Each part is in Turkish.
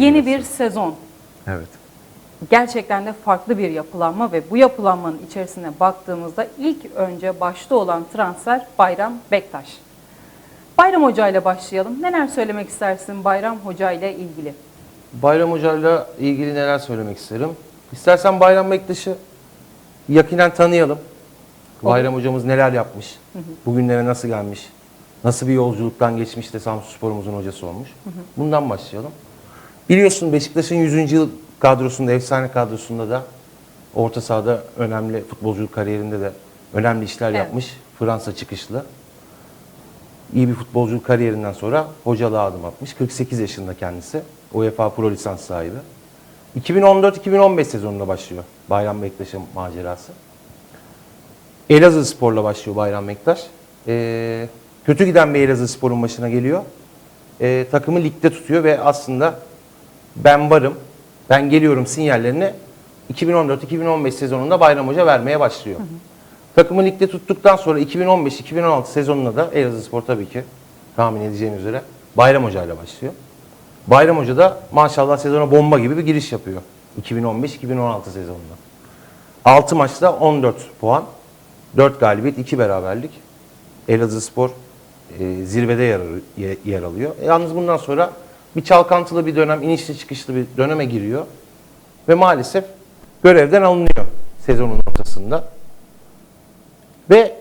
Yeni bir sezon. Evet. Gerçekten de farklı bir yapılanma ve bu yapılanmanın içerisine baktığımızda ilk önce başta olan transfer Bayram Bektaş. Bayram Hoca ile başlayalım. Neler söylemek istersin Bayram Hoca ile ilgili? Bayram Hoca'yla ilgili neler söylemek isterim? İstersen Bayram Bektaş'ı yakinen tanıyalım. Bayram Hocamız neler yapmış, bugünlere nasıl gelmiş, nasıl bir yolculuktan geçmiş de Samsun Spor'umuzun hocası olmuş. Bundan başlayalım. Biliyorsun Beşiktaş'ın 100. yıl kadrosunda, efsane kadrosunda da orta sahada önemli futbolculuk kariyerinde de önemli işler Evet. yapmış. Fransa çıkışlı. İyi bir futbolculuk kariyerinden sonra hocalığa adım atmış. 48 yaşında kendisi. UEFA Pro lisans sahibi. 2014-2015 sezonunda başlıyor Bayram Bektaş'ın macerası. Elazığ Spor'la başlıyor Bayram Bektaş. Ee, kötü giden bir Elazığ Spor'un başına geliyor. Ee, takımı ligde tutuyor ve aslında ben varım, ben geliyorum sinyallerini 2014-2015 sezonunda Bayram Hoca vermeye başlıyor. Takımı ligde tuttuktan sonra 2015-2016 sezonunda da Elazığ Spor tabii ki tahmin edeceğiniz üzere Bayram Hoca ile başlıyor. Bayram Hoca da maşallah sezona bomba gibi bir giriş yapıyor. 2015-2016 sezonunda. 6 maçta 14 puan, 4 galibiyet, 2 beraberlik. Elazığ Spor e, zirvede yer, yer- yer alıyor. E, yalnız bundan sonra bir çalkantılı bir dönem, inişli çıkışlı bir döneme giriyor. Ve maalesef görevden alınıyor sezonun ortasında. Ve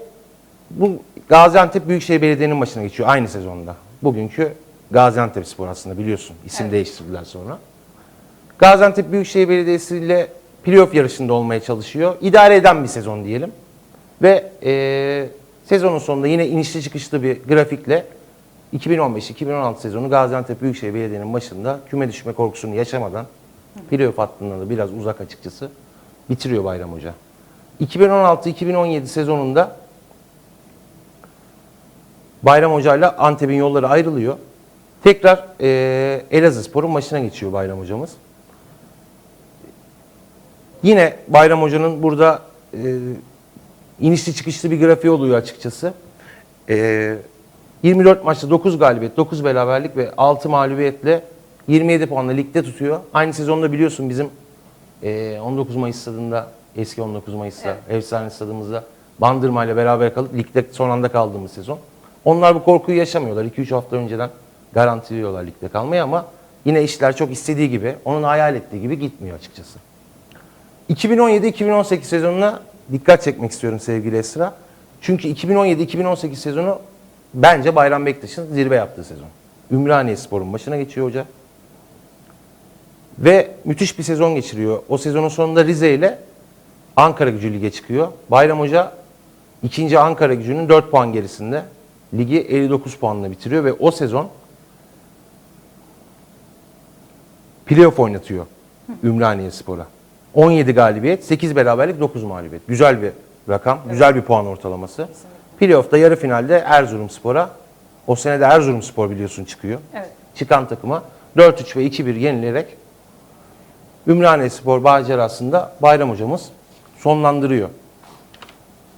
bu Gaziantep Büyükşehir Belediye'nin başına geçiyor aynı sezonda. Bugünkü Gaziantep Spor aslında biliyorsun. isim Evet. değiştirdiler sonra. Gaziantep Büyükşehir Belediyesi ile playoff yarışında olmaya çalışıyor. İdare eden bir sezon diyelim. Ve eee, sezonun sonunda yine inişli çıkışlı bir grafikle 2015-2016 sezonu Gaziantep Büyükşehir Belediye'nin başında küme düşme korkusunu yaşamadan playoff hattından da biraz uzak açıkçası bitiriyor Bayram Hoca. 2016-2017 sezonunda Bayram Hoca ile Antep'in yolları ayrılıyor. Tekrar eee Elazığ Spor'un başına geçiyor Bayram Hocamız. Yine Bayram Hoca'nın burada eee, inişli çıkışlı bir grafiği oluyor açıkçası. Eee, 24 maçta 9 galibiyet, 9 beraberlik ve 6 mağlubiyetle 27 puanla ligde tutuyor. Aynı sezonda biliyorsun bizim eee, 19 Mayıs stadında, eski 19 Mayıs'ta, efsane stadımızda Bandırma ile beraber kalıp ligde son anda kaldığımız sezon. Onlar bu korkuyu yaşamıyorlar. 2-3 hafta önceden garantiliyorlar ligde kalmayı ama yine işler çok istediği gibi, onun hayal ettiği gibi gitmiyor açıkçası. 2017-2018 sezonuna dikkat çekmek istiyorum sevgili Esra. Çünkü 2017-2018 sezonu bence Bayram Bektaş'ın zirve yaptığı sezon. Ümraniye Spor'un başına geçiyor hoca. Ve müthiş bir sezon geçiriyor. O sezonun sonunda Rize ile Ankara gücü lige çıkıyor. Bayram Hoca ikinci Ankara gücünün 4 puan gerisinde. Ligi 59 puanla bitiriyor ve o sezon playoff oynatıyor Ümraniye Spor'a. 17 galibiyet, 8 beraberlik, 9 mağlubiyet. Güzel bir rakam, güzel bir puan ortalaması. Playoff'ta yarı finalde Erzurum Spor'a, o sene de Erzurum Spor biliyorsun çıkıyor. Evet. Çıkan takıma 4-3 ve 2-1 yenilerek Ümraniye Spor macerasında Bayram hocamız sonlandırıyor.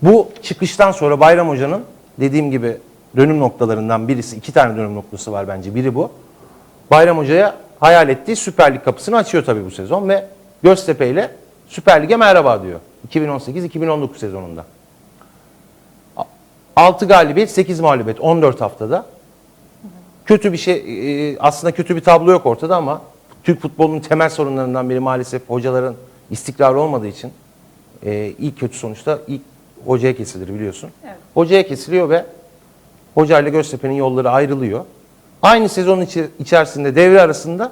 Bu çıkıştan sonra Bayram Hoca'nın dediğim gibi dönüm noktalarından birisi, iki tane dönüm noktası var bence. Biri bu. Bayram Hoca'ya hayal ettiği Süper Lig kapısını açıyor tabii bu sezon ve Göztepe ile Süper Lig'e merhaba diyor. 2018-2019 sezonunda. 6 galibiyet, 8 mağlubiyet 14 haftada. Kötü bir şey, e, aslında kötü bir tablo yok ortada ama Türk futbolunun temel sorunlarından biri maalesef hocaların istikrarı olmadığı için e, ilk kötü sonuçta ilk hocaya kesilir biliyorsun. Evet. Hocaya kesiliyor ve hoca ile Göztepe'nin yolları ayrılıyor. Aynı sezonun içi- içerisinde devre arasında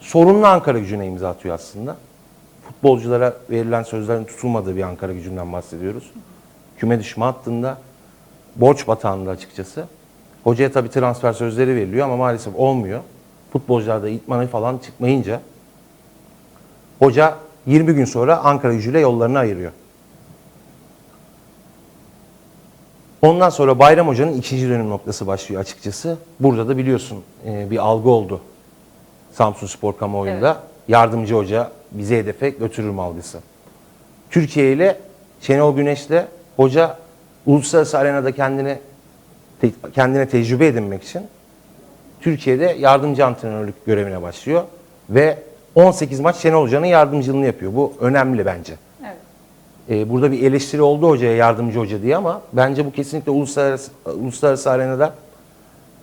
sorunlu Ankara gücüne imza atıyor aslında. Futbolculara verilen sözlerin tutulmadığı bir Ankara gücünden bahsediyoruz. Küme düşme hattında, borç batağında açıkçası. Hocaya tabii transfer sözleri veriliyor ama maalesef olmuyor. Futbolcular da itmanı falan çıkmayınca hoca 20 gün sonra Ankara gücüyle yollarını ayırıyor. Ondan sonra Bayram Hoca'nın ikinci dönüm noktası başlıyor açıkçası. Burada da biliyorsun e, bir algı oldu. Samsun Spor kamuoyunda. Yardımcı hoca bizi hedefe götürür algısı. Türkiye ile Şenol Güneş'le hoca uluslararası arenada kendini kendine tecrübe edinmek için Türkiye'de yardımcı antrenörlük görevine başlıyor ve 18 maç Şenol Hoca'nın yardımcılığını yapıyor. Bu önemli bence. Evet. Ee, burada bir eleştiri oldu hocaya yardımcı hoca diye ama bence bu kesinlikle uluslararası, uluslararası arenada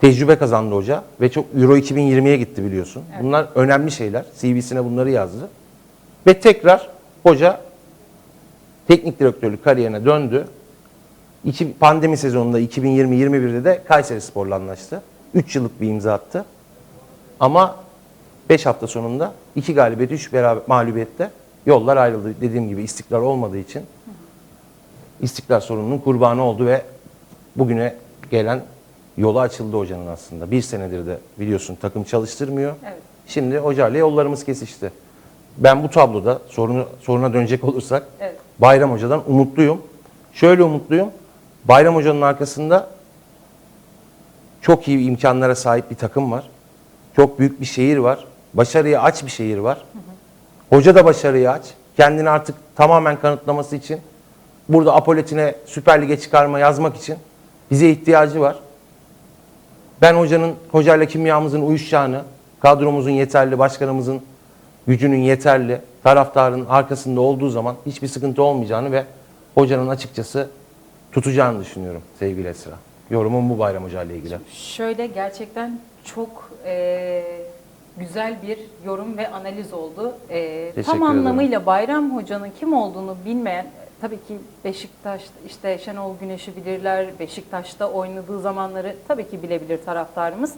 tecrübe kazandı hoca ve çok Euro 2020'ye gitti biliyorsun. Bunlar önemli şeyler. CV'sine bunları yazdı. Ve tekrar hoca teknik direktörlük kariyerine döndü. İki, pandemi sezonunda 2020-21'de de Kayseri Spor'la anlaştı. 3 yıllık bir imza attı. Ama 5 hafta sonunda 2 galibiyet, 3 beraber mağlubiyette yollar ayrıldı. Dediğim gibi istikrar olmadığı için istikrar sorununun kurbanı oldu ve bugüne gelen yolu açıldı hocanın aslında. Bir senedir de biliyorsun takım çalıştırmıyor. Evet. Şimdi hocayla yollarımız kesişti. Ben bu tabloda sorunu, soruna dönecek olursak Evet. Bayram Hoca'dan umutluyum. Şöyle umutluyum. Bayram Hoca'nın arkasında çok iyi imkanlara sahip bir takım var. Çok büyük bir şehir var. Başarıya aç bir şehir var. Hoca da başarıya aç. Kendini artık tamamen kanıtlaması için burada Apolet'ine Süper Lig'e çıkarma yazmak için bize ihtiyacı var. Ben hocanın, hocayla kimyamızın uyuşacağını, kadromuzun yeterli, başkanımızın gücünün yeterli, taraftarın arkasında olduğu zaman hiçbir sıkıntı olmayacağını ve hocanın açıkçası tutacağını düşünüyorum sevgili Esra. Yorumum bu Bayram Hoca ile ilgili. Şöyle gerçekten çok e, güzel bir yorum ve analiz oldu. E, tam ederim. anlamıyla Bayram Hoca'nın kim olduğunu bilmeyen, tabii ki Beşiktaş, işte Şenol Güneş'i bilirler, Beşiktaş'ta oynadığı zamanları tabii ki bilebilir taraftarımız.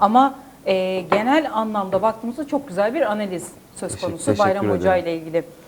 Ama e, genel anlamda baktığımızda çok güzel bir analiz söz konusu teşekkür Bayram Hoca ile ilgili.